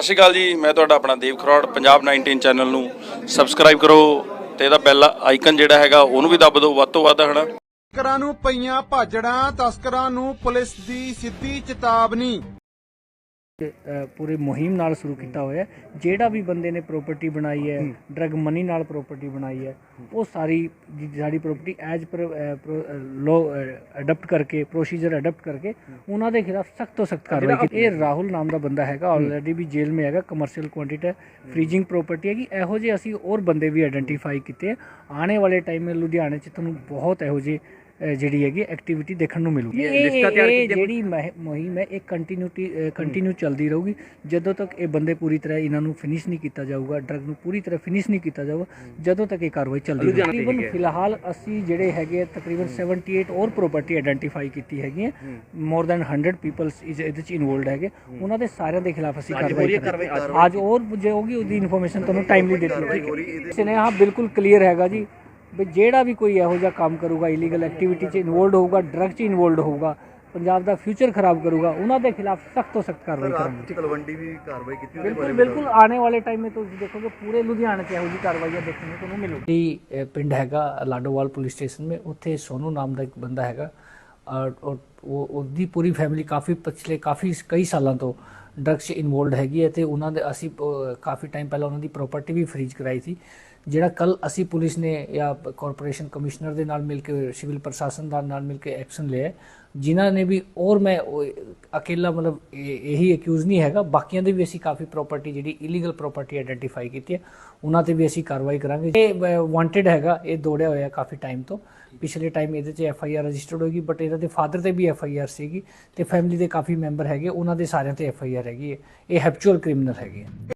ਸਤਿ ਸ਼੍ਰੀ ਅਕਾਲ ਜੀ, ਮੈਂ ਤੁਹਾਡਾ ਆਪਣਾ ਦੇਵ ਖਰੋੜ, ਪੰਜਾਬ 19 ਚੈਨਲ ਨੂੰ ਸਬਸਕ੍ਰਾਈਬ ਕਰੋ ਤੇ ਇਹਦਾ ਬੈਲ ਆਈਕਨ ਜਿਹੜਾ ਹੈਗਾ, ਉਹਨੂੰ ਵੀ ਦੱਬ ਦਿਓ, ਵੱਧ ਤੋਂ ਵੱਧ ਹਨਾ। ਤਸਕਰਾਂ ਨੂੰ ਪਈਆਂ ਭਾਜੜਾਂ, ਤਸਕਰਾਂ ਨੂੰ ਪੁਲਿਸ ਦੀ ਸਿੱਧੀ ਚੇਤਾਵਨੀ। ਪੂਰੇ ਮੁਹਿੰਮ ਨਾਲ ਸ਼ੁਰੂ ਕੀਤਾ ਹੋਇਆ ਹੈ। ਜਿਹੜਾ ਵੀ ਬੰਦੇ ਨੇ ਪ੍ਰਾਪਰਟੀ ਬਣਾਈ ਹੈ ਡਰਗ ਮਨੀ ਨਾਲ ਪ੍ਰਾਪਰਟੀ ਬਣਾਈ ਹੈ ਉਹ ਸਾਰੀ ਸਾਡੀ property as per law adopt ਕਰਕੇ ਪ੍ਰੋਸੀਜਰ ਅਡਾਪਟ ਕਰਕੇ ਉਹਨਾਂ ਦੇ ਖਿਲਾਫ ਸਖਤ ਤੋਂ ਸਖਤ ਕਾਰਵਾਈ ਕੀਤੀ ਇਹ ਰਾਹੁਲ ਨਾਮ ਦਾ ਬੰਦਾ ਹੈਗਾ ਆਲਰੇਡੀ ਵੀ ਜੇਲ੍ਹ ਮੇ ਹੈਗਾ ਕਮਰਸ਼ੀਅਲ ਕੁਆਂਟੀਟੀ ਫ੍ਰੀजिंग ਪ੍ਰਾਪਰਟੀ ਹੈਗੀ। ਇਹੋ ਜਿਹੇ ਅਸੀਂ ਹੋਰ ਬੰਦੇ ਵੀ ਆਇਡੈਂਟੀਫਾਈ ਕੀਤੇ। ਆਉਣੇ ਵਾਲੇ ਟਾਈਮ ਮੇ ਲੁਧਿਆਣੇ ਚ ਤੁਹਾਨੂੰ ਬਹੁਤ ਇਹੋ ਜਿਹੇ ਜਿਹੜੀ ਹੈਗੀ ਐਕਟੀਵਿਟੀ ਦੇਖਣ ਨੂੰ ਮਿਲੂਗੀ। ਇਹ ਇਹ ਜਿਹੜੀ ਮਹਿ- ਮੁਹਿੰਮ ਹੈ ਇਹ ਕੰਟੀਨਿਊਟੀ ਕੰਟੀਨਿਊ ਚੱਲਦੀ ਰਹੂਗੀ। ਜਦੋਂ ਤੱਕ ਇਹ ਬੰਦੇ ਪੂਰੀ ਤਰ੍ਹਾਂ ਇਹਨਾਂ ਨੂੰ ਫਿਨਿਸ਼ ਨਹੀਂ ਕੀਤਾ ਜਾਊਗਾ ਡਰਗ ਨੂੰ ਪੂਰੀ ਤਰ੍ਹਾਂ ਫਿਨਿਸ਼ ਨਹੀਂ ਕੀਤਾ ਜਾਊਗਾ ਜਦੋਂ ਤੱਕ ਇਹ ਕਾਰਵਾਈ ਚੱਲਦੀ ਰਹੇਗੀ। ਤਕਰੀਬਨ ਫਿਲਹਾਲ ਅਸੀਂ ਜਿਹੜੇ ਹੈਗੇ ਆ, ਤਕਰੀਬਨ 78 ਹੋਰ ਪ੍ਰਾਪਰਟੀ ਆਇਡੈਂਟੀਫਾਈ ਕੀਤੀ ਹੈਗੀ ਹੈ। ਮੋਰ ਦੈਨ 100 ਪੀਪਲਸ ਇਹਦੇ ਚ ਇਨਵੋਲਡ ਹੈਗੇ। ਉਹਨਾਂ ਦੇ ਸਾਰਿਆਂ ਦੇ ਖਿਲਾਫ ਅਸੀਂ ਕਾਰਵਾਈ ਕਰਾਂਗੇ। ਅੱਜ ਹੋਰ ਜੇ ਹੋਗੀ ਉਹਦੀ ਇਨਫੋਰਮੇਸ਼ਨ ਤੁਹਾਨੂੰ ਟਾਈਮਲੀ ਦਿੱਤੀ ਜਾਏਗੀ ਇਸ ਨੇ ਹਾਂ ਬਿਲਕੁਲ ਕਲੀਅਰ ਹੈਗਾ ਜੀ। ਵੀ ਜਿਹੜਾ ਵੀ ਕੋਈ ਇਹੋ ਜਿਹਾ ਕੰਮ ਕਰੂਗਾ ਇਲੀਗਲ ਐਕਟੀਵਿਟੀ 'ਚ ਇਨਵੋਲਡ ਹੋਊਗਾ ਡਰਗ 'ਚ ਇਨਵੋਲਡ ਹੋਊਗਾ ਪੰਜਾਬ ਦਾ ਫਿਊਚਰ ਖਰਾਬ ਕਰੂਗਾ ਉਹਨਾਂ ਦੇ ਖਿਲਾਫ ਸਖਤ ਤੋਂ ਸਖਤ ਕਾਰਵਾਈ ਕਰਾਂਗੇ। ਤਲਵੰਡੀ ਵੀ ਕਾਰਵਾਈ ਕੀਤੀ ਉਹਦੇ ਬਿਲਕੁਲ ਬਿਲਕੁਲ ਆਉਣੇ ਵਾਲੇ ਟਾਈਮ में ਤੁਸੀਂ ਦੇਖੋਗੇ ਪੂਰੇ ਲੁਧਿਆਣੇ 'ਚ ਇਹੋ ਜਿਹੀ ਕਾਰਵਾਈਆਂ ਦੇਖਣ ਨੂੰ ਤੁਹਾਨੂੰ ਮਿਲੂਗੀ। ਪਿੰਡ ਹੈਗਾ ਲਾਡੋਵਾਲ ਪੁਲਿਸ ਸਟੇਸ਼ਨ ਮੇ ਉੱਥੇ ਸੋਨੂ ਨਾਮ ਦਾ ਇੱਕ ਬੰਦਾ ਹੈਗਾ ਔਰ ਔਰ ਉਹ ਉਹਦੀ ਪੂਰੀ ਫੈਮਿਲੀ ਕਾਫੀ ਪਿਛਲੇ ਕਾਫੀ ਕਈ ਸਾਲਾਂ ਤੋਂ ਡਰਗਸ 'ਚ ਇਨਵੋਲਡ ਹੈਗੀ ਹੈ ਤੇ ਉਹਨਾਂ ਦੇ ਅਸੀਂ ਕਾਫੀ ਟਾਈਮ ਪਹਿਲਾਂ ਉਹਨਾਂ ਦੀ ਪ੍ਰਾਪਰਟੀ ਵੀ ਫਰੀਜ਼ ਕਰਾਈ ਸੀ, ਜਿਹੜਾ ਕੱਲ ਅਸੀਂ ਪੁਲਿਸ ਨੇ ਜਾਂ ਕਾਰਪੋਰੇਸ਼ਨ ਕਮਿਸ਼ਨਰ ਦੇ ਨਾਲ ਮਿਲ ਕੇ ਸਿਵਲ ਪ੍ਰਸ਼ਾਸਨ ਦਾ ਨਾਲ ਮਿਲ ਕੇ ਐਕਸ਼ਨ ਲਿਆ ਜਿਨ੍ਹਾਂ ਨੇ ਵੀ ਔਰ ਮੈਂ, ਉਹ ਮਤਲਬ ਇਹੀ ਅਕਿਊਜ਼ ਨਹੀਂ ਹੈਗਾ, ਬਾਕੀਆਂ ਦੇ ਵੀ ਅਸੀਂ ਕਾਫੀ ਪ੍ਰਾਪਰਟੀ ਜਿਹੜੀ ਇਲੀਗਲ ਪ੍ਰਾਪਰਟੀ ਆਇਡੈਂਟੀਫਾਈ ਕੀਤੀ ਹੈ, ਉਹਨਾਂ ਤੇ ਵੀ ਅਸੀਂ ਕਾਰਵਾਈ ਕਰਾਂਗੇ। ਇਹ ਵਾਂਟਡ ਹੈਗਾ, ਇਹ ਦੌੜਿਆ ਹੋਇਆ ਕਾਫੀ ਟਾਈਮ ਤੋਂ, ਪਿਛਲੇ ਟਾਈਮ ਇਹਦੇ 'ਚ ਐਫ ਆਈ ਆਰ ਰਜਿਸਟਰਡ ਹੋਏਗੀ ਬਟ ਇਹਦੇ ਫਾਦਰ ਤੇ ਵੀ ਐਫ ਆਈ ਆਰ ਸੀਗੀ, ਤੇ ਫੈਮਿਲੀ ਦੇ ਕਾਫੀ ਮੈਂਬਰ ਹੈਗੇ, ਉਹਨਾਂ ਦੇ ਸਾਰਿਆਂ ਤੇ ਐਫ ਆਈ ਆਰ ਹੈਗੀ ਹੈ। ਇਹ ਹੈਪਚੁਅਲ ਕ੍ਰਿਮੀਨਲ ਹੈਗੇ ਹੈ।